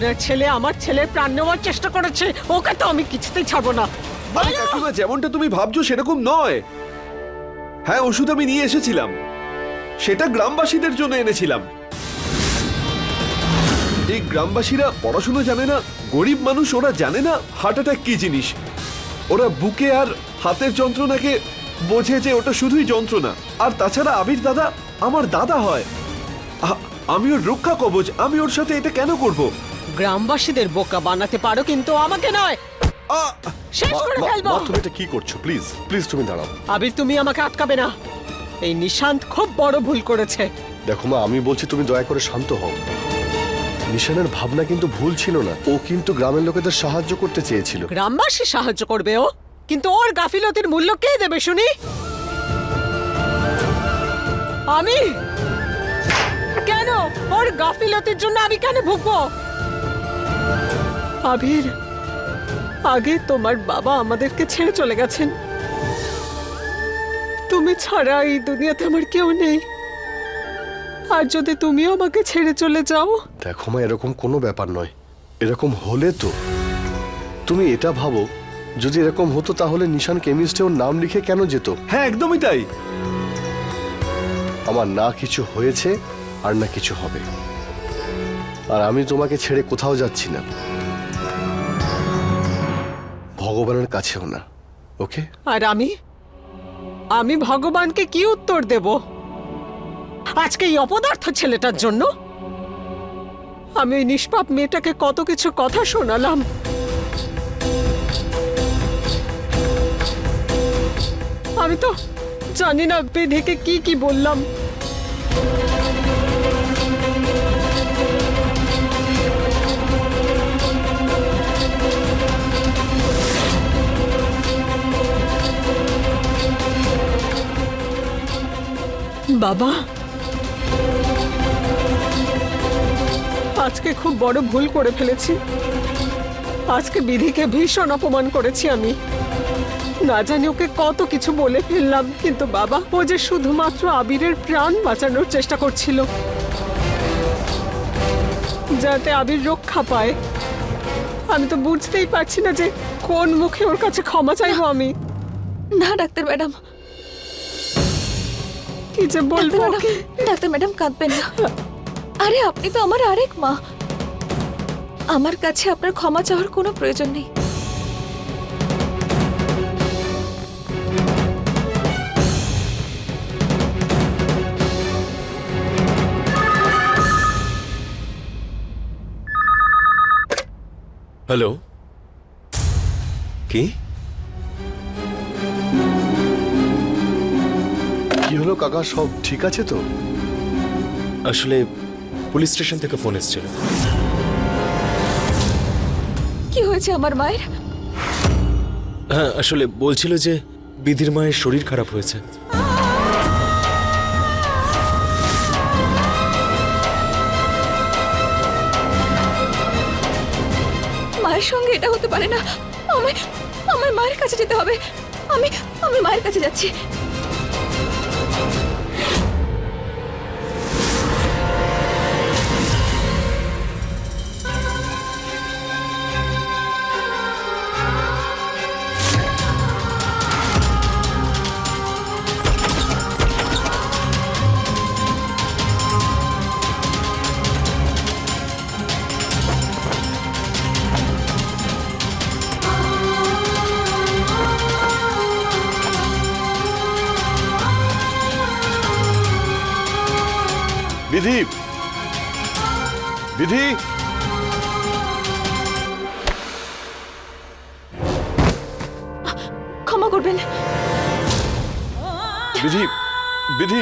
আপনার ছেলে আমার ছেলের প্রাণ নেওয়ার চেষ্টা করেছে। ওকে তো আমি কিছুতেই ছাড়বো না। আরে কাকিমা যেমনটা তুমি ভাবছ সেরকম নয়। হ্যাঁ ওষুধ আমি নিয়ে এসেছিলাম। সেটা গ্রামবাসীদের জন্য এনেছিলাম। এই গ্রামবাসীরা পড়াশুনো জানে না গরিব মানুষ ওরা জানে না হার্ট অ্যাটাক কি জিনিস। ওরা বুকে আর হাতের যন্ত্রণাকে বোঝে যে ওটা শুধুই যন্ত্রণা। আর তাছাড়া আবির দাদা আমার দাদা হয়। আমি ওর রক্ষা কবচ আমি ওর সাথে এটা কেন করব? গ্রামবাসীদের বোকা বানাতে পারো কিন্তু আমাকে নয়। শেষ করে মা- ফেলব। মা তুমি এটা কি করছ? প্লিজ প্লিজ তুমি দাঁড়াও। আবির তুমি আমাকে আটকাবে না। এই নিশান্ত খুব বড় ভুল করেছে। দেখো মা আমি বলছি তুমি দয়া করে শান্ত হও। নিশানের ভাবনা কিন্তু ভুল ছিল না। ও কিন্তু গ্রামের লোকেদের সাহায্য করতে চেয়েছিল। গ্রামবাসী সাহায্য করবে ও? কিন্তু ওর গাফিলতির মূল্য কে দেবে শুনি? আমি? কেন? ওর গাফিলতির জন্য আমি কেন ভুগবো? আবির আগে তোমার বাবা আমাদেরকে ছেড়ে চলে গেছেন। তুমি ছাড়া এই দুনিয়াতে আমার কেউ নেই। আর যদি তুমিও আমাকে ছেড়ে চলে যাও? দেখো মা এরকম কোনো ব্যাপার নয়। এরকম হলে তো। তুমি এটা ভাবো যদি এরকম হতো তাহলে নিশান কেমিস্টে ওর নাম লিখে কেন যেত? হ্যাঁ একদমই তাই। আমার না কিছু হয়েছে আর না কিছু হবে। আর আমি তোমাকে ছেড়ে কোথাও যাচ্ছি না। ভগবানের কাছেও না, ওকে? আর আমি? আমি ভগবানকে কি উত্তর দেব? আজকে এই অপদার্থ ছেলেটার জন্য? আমি ওই নিষ্পাপ মেয়েটাকে কত কিছু কথা শোনালাম। আমি তো জানি না বেধিকে কি কি বললাম। বাবা। আজকে খুব বড় ভুল করে ফেলেছি। আজকে বিধিকে ভীষণ অপমান করেছি আমি। না জানি ওকে কত কিছু বলে ফেললাম, কিন্তু বাবা, ও যে শুধুমাত্র আবিরের প্রাণ বাঁচানোর চেষ্টা করছিল। যাতে আবির রক্ষা পায়। আমি তো বুঝতেই পারছি না যে কোন মুখে ওর কাছে ক্ষমা চাইব আমি। না ডাক্তার ম্যাডাম কি যে ডাক্তার বলব ম্যাডাম ওকে ডাক্তার ম্যাডাম কাঁদবেন না আরে আপনি তো আমার আরেক মা আমার কাছে আপনার ক্ষমা চাওয়ার কোনো প্রয়োজন নেই হ্যালো কি কি হলো কাকা? সব ঠিক আছে তো? আসলে পুলিশ স্টেশন থেকে ফোন এসেছিল। কি হয়েছে আমার মায়ের? হ্যাঁ আসলে বলছিল যে বিধির মায়ের শরীর খারাপ হয়েছে। মায়ের সঙ্গে এটা হতে পারে না। আমি আমার মায়ের কাছে যেতে হবে। আমি আমি মায়ের কাছে যাচ্ছি। বিধি। বিধি। ক্ষমা করবেন। বিধি বিধি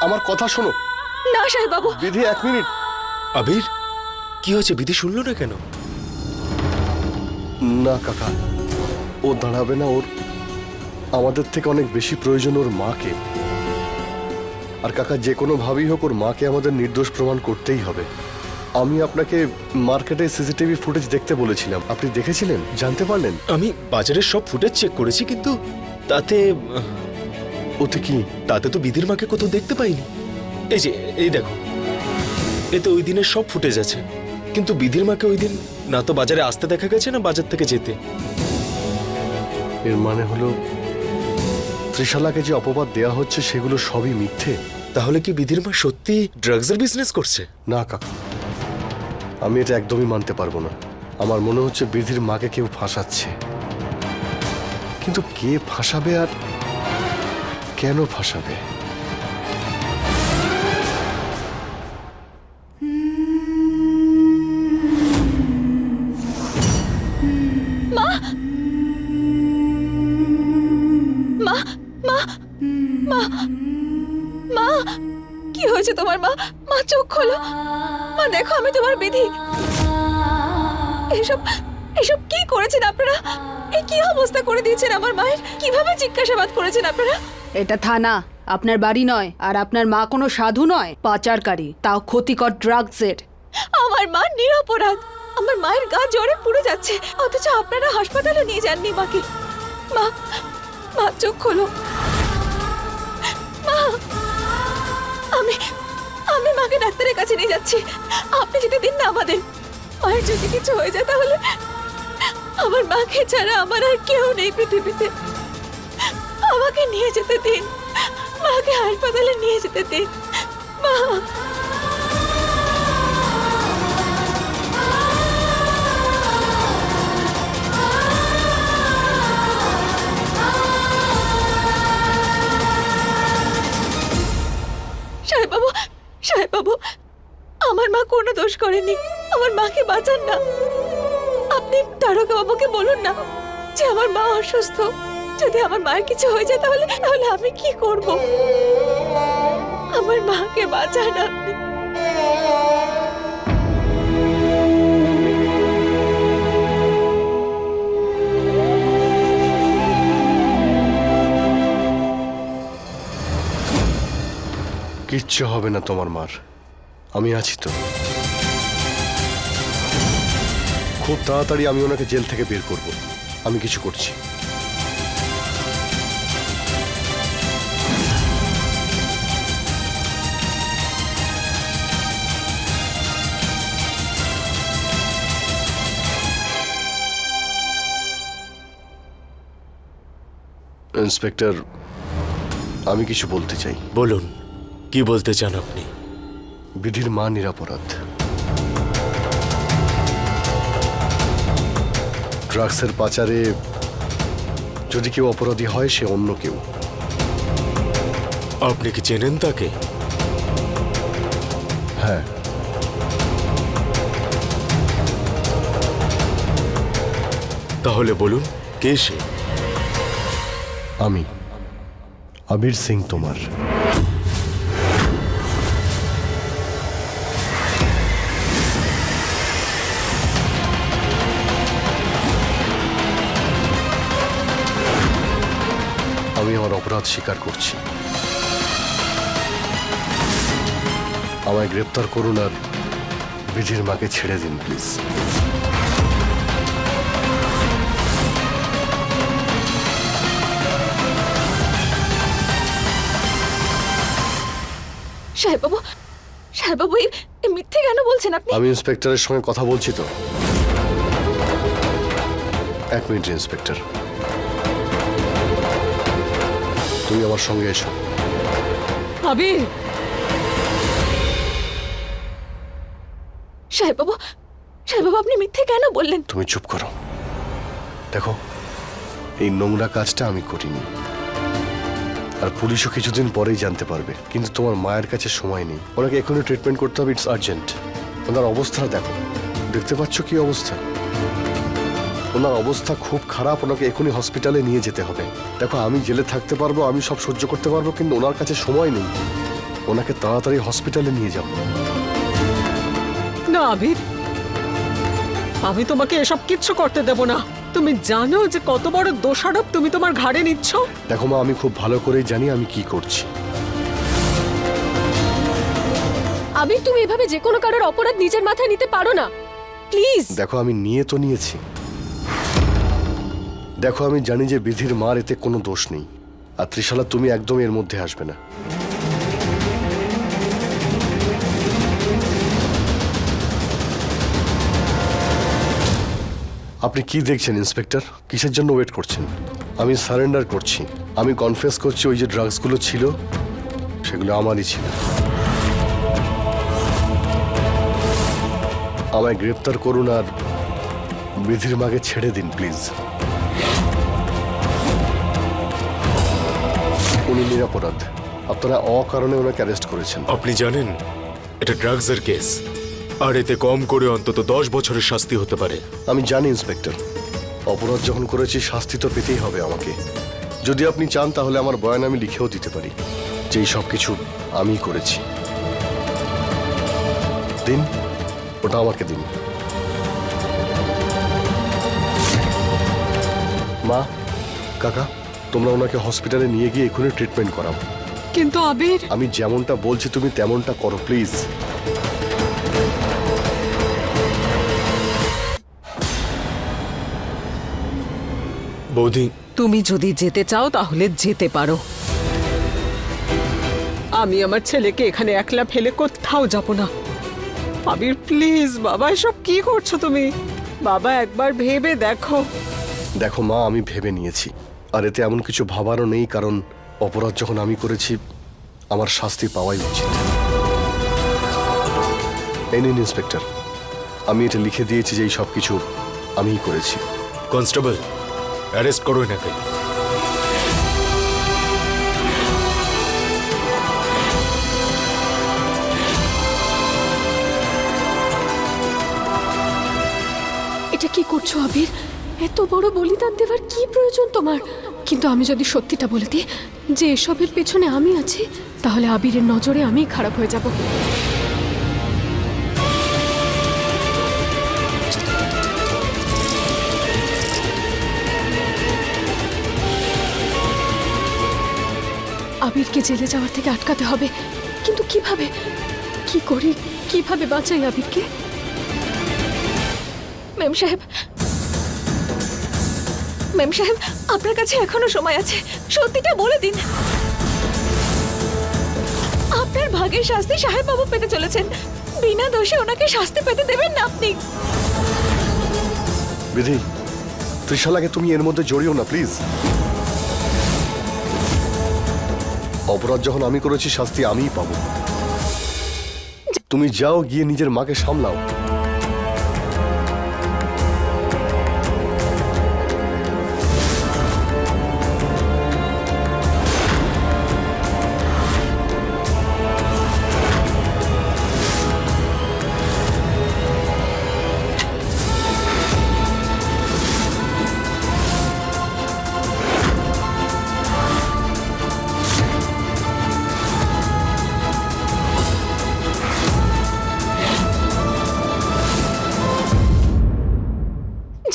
আমার কথা শোনো। না সাহেব বাবু বিধি এক মিনিট। আবির কি হয়েছে? বিধি শুনলো না কেন? না কাকা। ও দাঁড়াবে না ওর আমাদের থেকে অনেক বেশি প্রয়োজন ওর মাকে। আর কাকা যে কোনো ভাবেই হোক ওর মাকে আমাদের নির্দোষ প্রমাণ করতেই হবে। আমি আপনাকে মার্কেটে সিসিটিভি ফুটেজ দেখতে বলেছিলাম। আপনি দেখেছিলেন? জানতে পারলেন? আমি বাজারের সব ফুটেজ চেক করেছি কিন্তু তাতে ওতে কি? তাতে তো বিধির মাকে কোথাও দেখতে পাইনি। এই যে এই দেখো। এতে ওই দিনের সব ফুটেজ আছে। কিন্তু বিধির মাকে ওই দিন না তো বাজারে আসতে দেখা গেছে না বাজার থেকে যেতে। এর মানে হলো ত্রিশালাকে যে অপবাদ দেয়া হচ্ছে সেগুলো সবই মিথ্যে? তাহলে কি বিধির মা সত্যি ড্রাগসের বিজনেস করছে? না, কাকু। আমি এটা একদমই মানতে পারব না। আমার মনে হচ্ছে বিধির মাকে কেউ ফাঁসাচ্ছে। কিন্তু কে ফাঁসাবে আর কেন ফাঁসাবে? দেখো আমি তোমার বিধি। এসব এসব কি করেছেন আপনারা? এই কি অবস্থা করে দিয়েছেন আমার মায়ের? কীভাবে জিজ্ঞাসাবাদ করেছেন আপনারা? এটা থানা আপনার বাড়ি নয় আর আপনার মা কোনো সাধু নয় পাচারকারী তাও ক্ষতিকর ড্রাগসের আমার মা নিরপরাধ। আমার মায়ের গা জ্বরে পুড়ে যাচ্ছে অথচ আপনারা হাসপাতালে নিয়ে যাননি মাকে। মা মা চোখ খোলো। মাকে ডাক্তারের কাছে নিয়ে যাচ্ছি। আপনি যদি দিন না আমাদের মায়ের যদি কিছু হয়ে যায় তাহলে আমার মাকে ছাড়া আমার আর কেউ নেই পৃথিবীতে। আমাকে নিয়ে যেতে দিন। মাকে হাসপাতালে নিয়ে যেতে দিন। মা কোনো দোষ করেনি আমার মাকে বাঁচান না। আপনি তারকা বাবুকে বলুন না যে আমার মা অসুস্থ। যদি আমার মায়ের কিছু হয়ে যায় তাহলে তাহলে আমি কি করব? আমার মাকে বাঁচান আপনি। কিচ্ছু হবে না তোমার মার। আমি আছি তো। খুব তাড়াতাড়ি আমি ওনাকে জেল থেকে বের করব। আমি কিছু করছি। ইন্সপেক্টর আমি কিছু বলতে চাই। বলুন কি বলতে চান আপনি? বিধির মা নিরাপরাধ। ড্রাগসের পাচারে যদি কেউ অপরাধী হয় সে অন্য কেউ। আপনি কি চেনেন তাকে? হ্যাঁ। তাহলে বলুন কে সে? আমি। আবির সিং তোমার। অপরাধ স্বীকার করছি। আমায় গ্রেপ্তার করুন আর বিধির মাকে ছেড়ে দিন প্লিজ। সাহেব বাবু সাহেব বাবু এই এই মিথ্যে কেন বলছেন আপনি? আমি ইন্সপেক্টরের সঙ্গে কথা বলছি তো। এক মিনিট ইন্সপেক্টর। তুমি আমার সঙ্গে এসো। আবির সাহেব বাবু সাহেব বাবু আপনি মিথ্যে কেন বললেন? তুমি চুপ করো। দেখো এই নোংরা কাজটা আমি করিনি। আর পুলিশও কিছুদিন পরেই জানতে পারবে কিন্তু তোমার মায়ের কাছে সময় নেই। ওনাকে এখনই ট্রিটমেন্ট করতে হবে ইটস আর্জেন্ট ওনার অবস্থাটা দেখো। দেখতে পাচ্ছ কি অবস্থা? ওনার অবস্থা খুব খারাপ ওনাকে এখনই হসপিটালে নিয়ে যেতে হবে। দেখো আমি জেলে থাকতে পারব আমি সব সহ্য করতে পারব কিন্তু ওনার কাছে সময় নেই। ওনাকে তাড়াতাড়ি হসপিটালে নিয়ে যাও। না আবির। আমি তোমাকে এসব কিচ্ছু করতে দেব না। তুমি জানো যে কত বড় দোষারোপ তুমি তোমার ঘাড়ে নিচ্ছ? দেখো মা আমি খুব ভালো করেই জানি আমি কি করছি। আবির তুমি এভাবে যে কোনো কারোর অপরাধ নিজের মাথায় নিতে পারো না। প্লিজ। দেখো আমি নিয়ে তো নিয়েছি। দেখো, আমি জানি যে বিধির মার এতে কোনো দোষ নেই। আর ত্রিশালা, তুমি একদম এর মধ্যে আসবে না। আপনি কি দেখছেন, ইন্সপেক্টর? কিসের জন্য ওয়েট করছেন? আমি সারেন্ডার করছি। আমি কনফেস করছি ওই যে ড্রাগসগুলো ছিল, সেগুলো আমারই ছিল। আমায় গ্রেপ্তার করুন আর বিধির মাকে ছেড়ে দিন, প্লিজ। উনি নিরাপরাধ। আপনারা অকারণে ওনাকে অ্যারেস্ট করেছেন। আপনি জানেন এটা ড্রাগসের কেস। আর এতে কম করে অন্তত দশ বছরের শাস্তি হতে পারে। আমি জানি ইন্সপেক্টর। অপরাধ যখন করেছি শাস্তি তো পেতেই হবে আমাকে। যদি আপনি চান তাহলে আমার বয়ান আমি লিখেও দিতে পারি। যে এই সব কিছু আমি করেছি। দিন ওটা আমাকে দিন। মা কাকা? তোমরা ওনাকে হসপিটালে নিয়ে গিয়ে এখনই ট্রিটমেন্ট করাও। কিন্তু আবির আমি যেমনটা বলছি তুমি তেমনটা করো প্লিজ বৌদি। তুমি যদি যেতে চাও তাহলে যেতে পারো। আমি আমার ছেলেকে এখানে একলা ফেলে কোথাও যাব না। আবির প্লিজ বাবা এসব কি করছ তুমি? বাবা একবার ভেবে দেখো। দেখো মা আমি ভেবে নিয়েছি। আর এতে এমন কিছু ভাবারও নেই কারণ অপরাধ যখন আমি করেছি আমার শাস্তি পাওয়াই উচিত। এই নিন ইন্সপেক্টর। আমি এটা লিখে দিয়েছি যে এই সব কিছু আমিই করেছি। কনস্টেবল অ্যারেস্ট করো এনাকে। এটা কি করছ আবির? এত বড় বলিদান দেওয়ার কি প্রয়োজন তোমার? কিন্তু আমি যদি সত্যিটা বলে দিই, যে এসবের পেছনে আমি আছি, তাহলে আবিরের নজরে আমি খারাপ হয়ে যাব। আবিরকে জেলে যাওয়ার থেকে আটকাতে হবে। কিন্তু কীভাবে? কি করি? কীভাবে বাঁচাই আবিরকে? ম্যাম সাহেব মেম সাহেব, আপনার কাছে এখনও সময় আছে। সত্যিটা বলে দিন। আপনার ভাগের শাস্তি সাহেব বাবু পেতে চলেছেন। বিনা দোষে ওনাকে শাস্তি পেতে দেবেন না আপনি। বিধি ত্রিশালাকে তুমি এর মধ্যে জড়িও না, প্লিজ। অপরাধ যখন আমি করেছি, শাস্তি আমিই পাবো। তুমি যাও গিয়ে নিজের মাকে সামলাও।